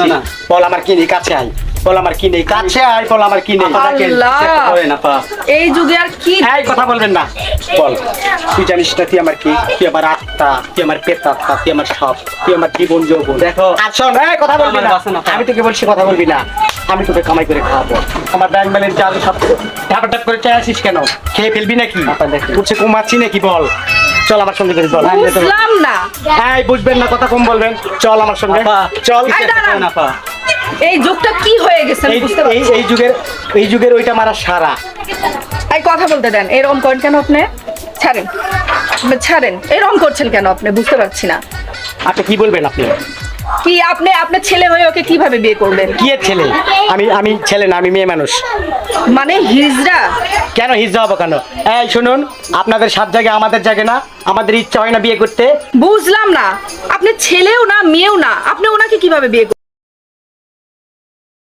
না, না। বল আমার কি নেই কাছে আয়। বল আমার কি নেই কাছে আয় বল আমার কি নেই। আল্লাহ। এই যুগে আর কি এই কথা বলবেন না। বল। তুই জানিস না তুই আমার কি? তুই আমার আত্মা তুই আমার পেতাত্মা তুই আমার সব তুই আমার জীবন যৌবন দেখো। আর শোন এই কথা বলবি না। আমি তোকে বলছি কথা বলবি না। আমি তোকে কামাই করে খাওয়াবো। আমার ব্যাংক ব্যালেন্স চাল সব ঢাপ ঢাপ করে চাই আসিস কেন? খেয়ে ফেলবি নাকি। উঠছে কমাচ্ছি নাকি বল। চল আমার সঙ্গে চল। বুঝলাম না। এই বুঝবেন না কথা কম বলবেন। চল আমার সঙ্গে। চল এই যুগটা কি হয়ে গেছে বুঝতে এই পারছি এই যুগের এই যুগের ওইটা মারা সারা। এই কথা বলতে দেন এরকম করেন কেন আপনি? ছাড়েন। ছাড়েন এরকম করছেন কেন আপনি? বুঝতে পারছি না। আচ্ছা কি বলবেন আপনি? কি আপনি আপনার ছেলে হয়ে ওকে কীভাবে বিয়ে করবেন? কি এর ছেলে? আমি আমি ছেলে না আমি মেয়ে মানুষ। মানে হিজড়া? কেন হিজড়া হব কেন? এই শুনুন আপনাদের সাত জায়গায় আমাদের জায়গায় না আমাদের ইচ্ছা হয় না বিয়ে করতে। বুঝলাম না। আপনি ছেলেও না মেয়েও না আপনি ওনাকে কীভাবে বিয়ে করবেন